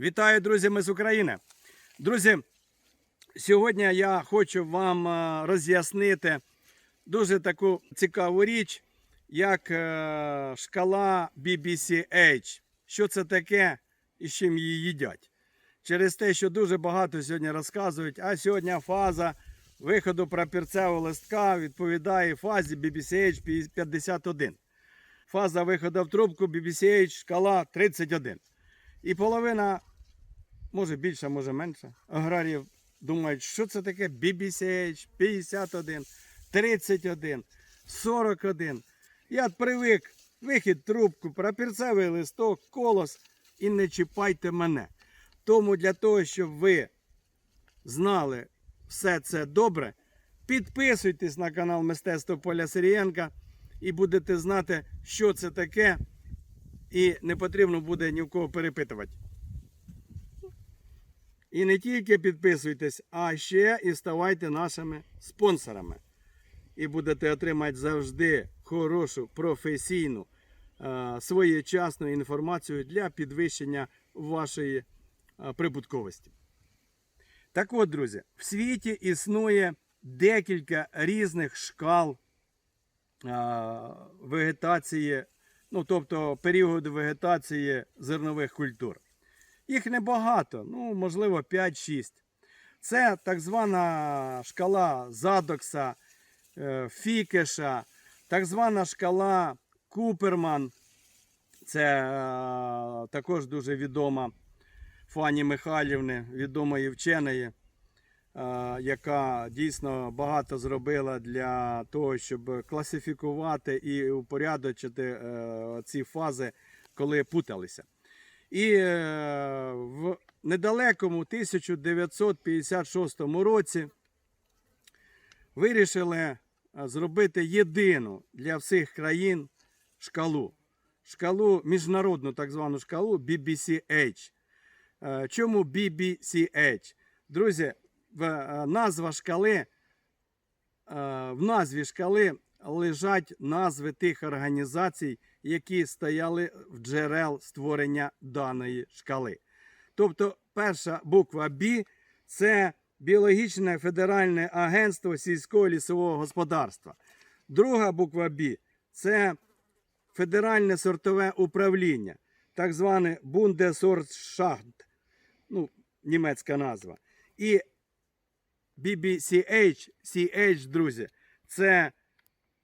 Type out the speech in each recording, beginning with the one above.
Вітаю, друзі, ми з України. Друзі, сьогодні я хочу вам е, роз'яснити дуже таку цікаву річ, як е, шкала BBCH. Що це таке і з чим її їдять. Через те, що дуже багато сьогодні розказують, а сьогодні фаза виходу прапірцевого листка відповідає фазі BBCH 51. Фаза виходу в трубку BBCH шкала 31. І половина, може більше, може менше, аграріїв думають, що це таке BBCH 51, 31, 41. Я привик вихід трубку, прапірцевий листок, колос і не чіпайте мене. Тому для того, щоб ви знали все це добре, підписуйтесь на канал Мистецтво Поля Сирієнка і будете знати, що це таке, і не потрібно буде ні в кого перепитувати. І не тільки підписуйтесь, а ще і ставайте нашими спонсорами. І будете отримати завжди хорошу, професійну, е, своєчасну інформацію для підвищення вашої е, прибутковості. Так от, друзі, в світі існує декілька різних шкал е, вегетації, ну тобто періоду вегетації зернових культур. Їх небагато, ну, можливо, 5-6. Це так звана шкала Задокса, е, Фікеша, так звана шкала Куперман. Це е, також дуже відома Фані Михайлівни, відомої вченої, е, яка дійсно багато зробила для того, щоб класифікувати і упорядочити ці фази, коли путалися. І е, в недалекому 1956 році вирішили е, зробити єдину для всіх країн шкалу. Шкалу, міжнародну так звану шкалу BBCH. Е, Чому BBCH? Друзі, назва шкали, в назві шкали лежать назви тих організацій, які стояли в джерел створення даної шкали. Тобто, перша буква B це Біологічне федеральне агентство сільського лісового господарства. Друга буква B це Федеральне сортове управління, так зване Bundessortschaft, ну, німецька назва. І BBCH, CH, друзі, це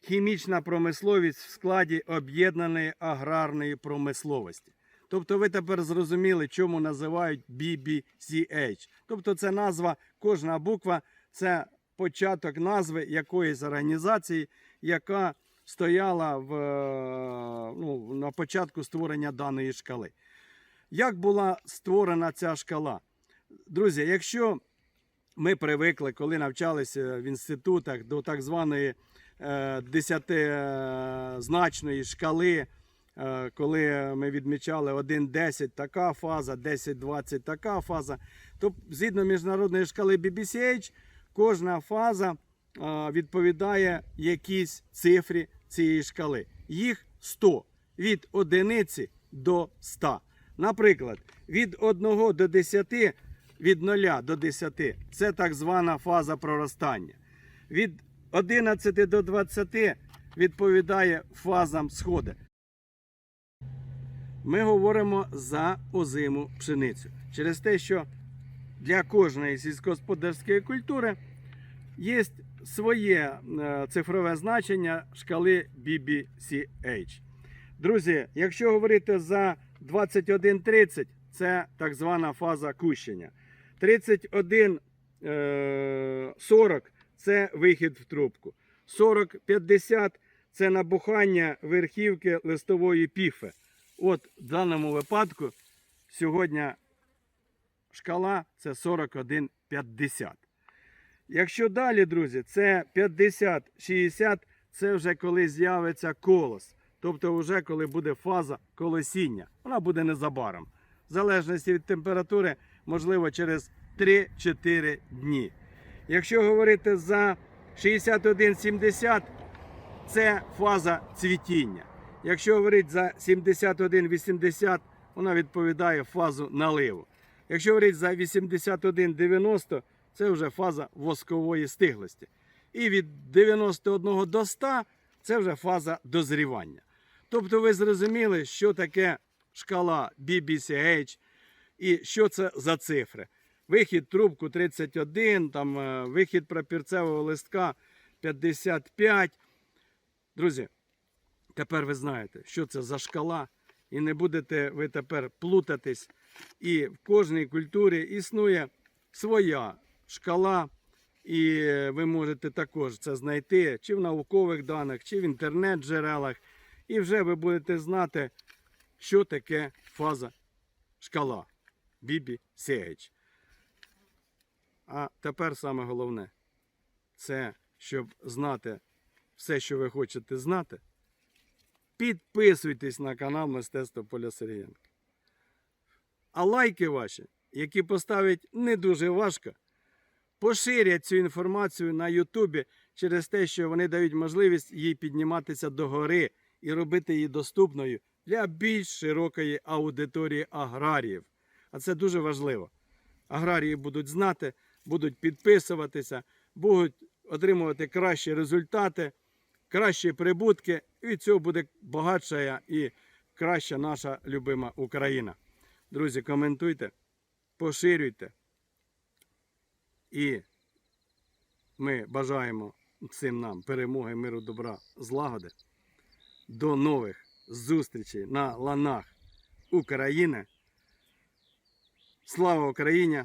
хімічна промисловість в складі об'єднаної аграрної промисловості. Тобто ви тепер зрозуміли, чому називають BBCH. Тобто це назва, кожна буква це початок назви якоїсь організації, яка стояла в, е, ну, на початку створення даної шкали. Як була створена ця шкала? Друзі, якщо ми привикли, коли навчалися в інститутах до так званої е, десятизначної шкали, е, коли ми відмічали 1-10 така фаза, 10-20 така фаза, то згідно міжнародної шкали BBCH, кожна фаза е, відповідає якійсь цифрі цієї шкали. Їх 100 від одиниці до 100. Наприклад, від 1 до 10, від 0 до 10 це так звана фаза проростання. Від 11 до 20 відповідає фазам сходу. Ми говоримо за озиму пшеницю. Через те, що для кожної сільськогосподарської культури є своє е, цифрове значення шкали BBCH. Друзі, якщо говорити за 21.30, це так звана фаза кущення. 31.40 це вихід в трубку. 40.50 це набухання верхівки листової піфи. От в даному випадку сьогодні шкала це 41,50. Якщо далі, друзі, це 50-60, це вже коли з'явиться колос. Тобто, вже коли буде фаза колосіння. Вона буде незабаром. В залежності від температури, можливо, через 3-4 дні. Якщо говорити за 61,70, це фаза цвітіння. Якщо говорити за 71,80, вона відповідає фазу наливу. Якщо говорити за 81-90, це вже фаза воскової стиглості. І від 91 до 100 це вже фаза дозрівання. Тобто ви зрозуміли, що таке шкала BBCH і що це за цифри. Вихід трубку 31, там, е, вихід пропірцевого листка 55. Друзі, тепер ви знаєте, що це за шкала, і не будете ви тепер плутатись. І в кожній культурі існує своя шкала, і ви можете також це знайти чи в наукових даних, чи в інтернет-джерелах. І вже ви будете знати, що таке фаза шкала BBCH. А тепер саме головне це щоб знати все, що ви хочете знати. Підписуйтесь на канал Мистецтво Поля Сергієнка. А лайки ваші, які поставить не дуже важко, поширять цю інформацію на Ютубі через те, що вони дають можливість їй підніматися догори і робити її доступною для більш широкої аудиторії аграріїв. А це дуже важливо. Аграрії будуть знати, будуть підписуватися, будуть отримувати кращі результати, кращі прибутки. І від цього буде багатша і краща наша любима Україна. Друзі, коментуйте, поширюйте. І ми бажаємо всім нам перемоги, миру, добра, злагоди. До нових зустрічей на ланах України. Слава Україні!